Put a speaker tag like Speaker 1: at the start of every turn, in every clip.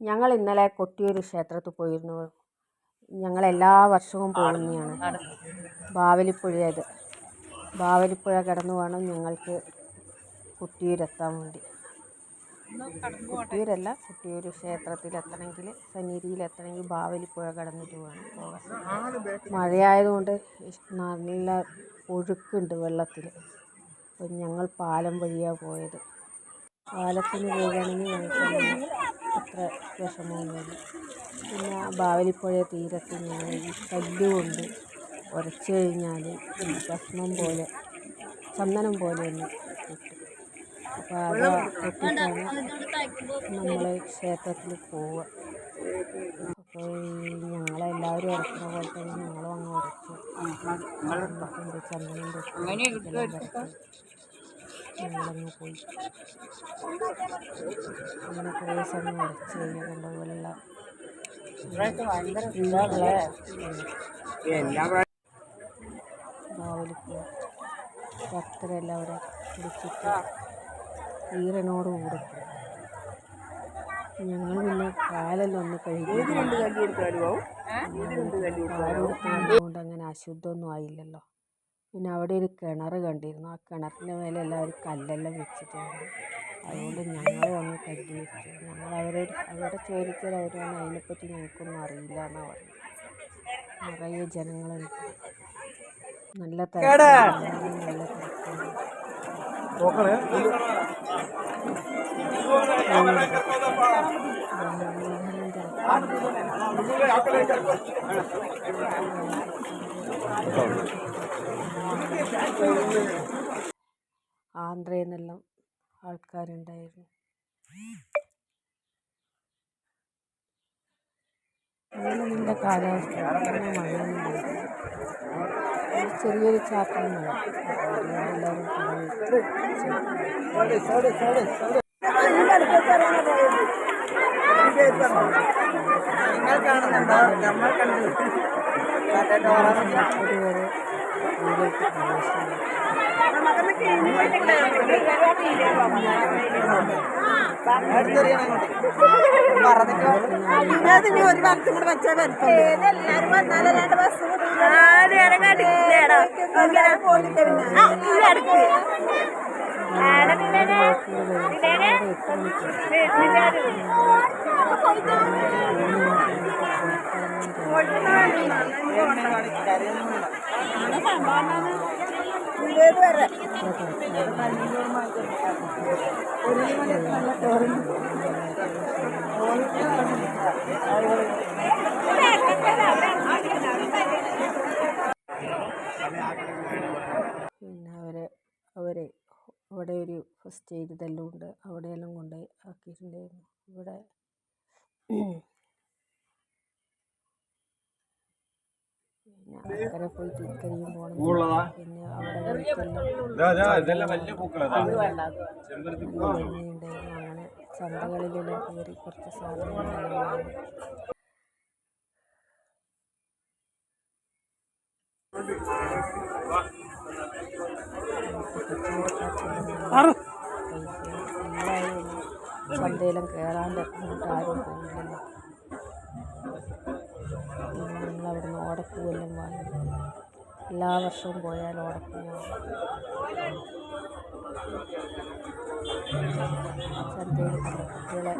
Speaker 1: ഞങ്ങൾ ഇന്നലെ കൊട്ടിയൂർ ക്ഷേത്രത്തിൽ പോയിരുന്നു. ഞങ്ങൾ എല്ലാ വർഷവും പോകുന്നതാണ് ബാവലിപ്പുഴയത്. ബാവലിപ്പുഴ കടന്നു വേണം ഞങ്ങൾക്ക് കൊട്ടിയൂരെത്താൻ വേണ്ടി. കൊട്ടിയൂരല്ല കൊട്ടിയൂർ ക്ഷേത്രത്തിലെത്തണമെങ്കിൽ സന്നിധിയിലെത്തണമെങ്കിൽ ബാവലിപ്പുഴ കടന്നിട്ട് വേണം പോകാൻ. മഴയായതുകൊണ്ട് നല്ല ഒഴുക്കുണ്ട് വെള്ളത്തിൽ. ഞങ്ങൾ പാലം വഴിയാണ് പോയത്. പാലത്തിന് പോകുകയാണെങ്കിൽ ഞങ്ങൾക്ക് അത്ര വിഷമമൊന്നുമില്ല. പിന്നെ ബാവലിപ്പുഴ തീരത്ത് ഇങ്ങനെ ഈ കല്ല് കൊണ്ട് ഉരച്ച് കഴിഞ്ഞാൽ ഭക്ഷണം പോലെ ചന്ദനം പോലെ ഒന്ന് കിട്ടും അപ്പോൾ അത് പൊട്ടിച്ചാണ് നമ്മൾ ക്ഷേത്രത്തിൽ പോവുക. അപ്പോൾ ഞങ്ങളെല്ലാവരും ഉറക്കുന്ന പോലെ തന്നെ ഞങ്ങളും അങ്ങ് ഉറച്ചു ചന്ദനം തൊട്ട് ഞങ്ങളങ്ങ് പോയി അങ്ങനെ കുറേ സമയം ഉരച്ച് കഴിഞ്ഞ് കണ്ടതുപോലെയുള്ള ബാവലിപ്പുഴ ഭക്തരെല്ലാം അവിടെ കുടിച്ചിട്ട് ഈറനോട് കൂടെ. ഞങ്ങൾ പിന്നെ കാലെല്ലാം ഒന്ന് കഴുകിയതുകൊണ്ട് അങ്ങനെ അശുദ്ധമൊന്നും ആയില്ലല്ലോ. പിന്നെ അവിടെ ഒരു കിണർ കണ്ടിരുന്നു. ആ കിണറിന്റെ മേലെ എല്ലാവരും കല്ലെല്ലാം വെച്ചിട്ടുണ്ട്. അതുകൊണ്ട് ഞങ്ങൾ വന്ന് കല്ല് വെച്ചു ഞങ്ങൾ അവരെ അവിടെ ചോദിച്ചാൽ അവർ പറഞ്ഞു അതിനെപ്പറ്റി ഞങ്ങൾക്കൊന്നും അറിയില്ല എന്നാണ് പറഞ്ഞത്. നിറയെ ജനങ്ങളുണ്ട്. നല്ല തിരക്കാണ് നല്ല തിരക്കാണ് ആന്ധ്രയിൽ നിന്നെല്ലാം ആൾക്കാരുണ്ടായിരുന്നു. നല്ല കാലാവസ്ഥ മഴയൊന്നും ചെറിയൊരു ചാറ്റൽ മഴ. എല്ലാവരും
Speaker 2: നമ്മൾ കണ്ടു പറഞ്ഞിട്ട് ഒരു വർഷം കൂടെ വെച്ചാൽ എല്ലാരും വന്നാലല്ലാണ്ട് ബസ്
Speaker 1: പിന്നെ അവരെ അവരെ അവിടെ ഒരു ഫസ്റ്റ് എയ്ഡ് ഇതെല്ലാം അവിടെയെല്ലാം കൊണ്ടുപോയി ആക്കിയിട്ടുണ്ടായിരുന്നു. ഇവിടെ അക്കരെ പോയി ഇക്കരയും പോകണം പിന്നെ അവിടെ പിന്നെയുണ്ട് അങ്ങനെ ചന്തകളിലെല്ലാം കയറി കുറച്ച് എല്ലാവരും ചന്തയിലും കയറാണ്ട് അങ്ങോട്ട് ആരും പോകില്ലല്ലോ ഞങ്ങൾ അവിടുന്ന് ഓടപ്പൂവെല്ലാം വാങ്ങി എല്ലാ വർഷവും പോയാൽ ഓടപ്പൂവ് ചന്തയിൽ കുട്ടികളെ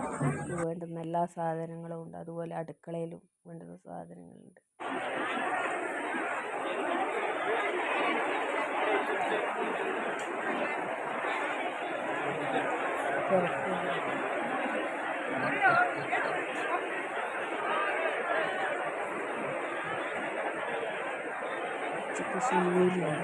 Speaker 1: വേണ്ടുന്ന എല്ലാ സാധനങ്ങളും ഉണ്ട്. അതുപോലെ അടുക്കളയിലും വേണ്ടുന്ന സാധനങ്ങളുണ്ട്. tsaka sinilang.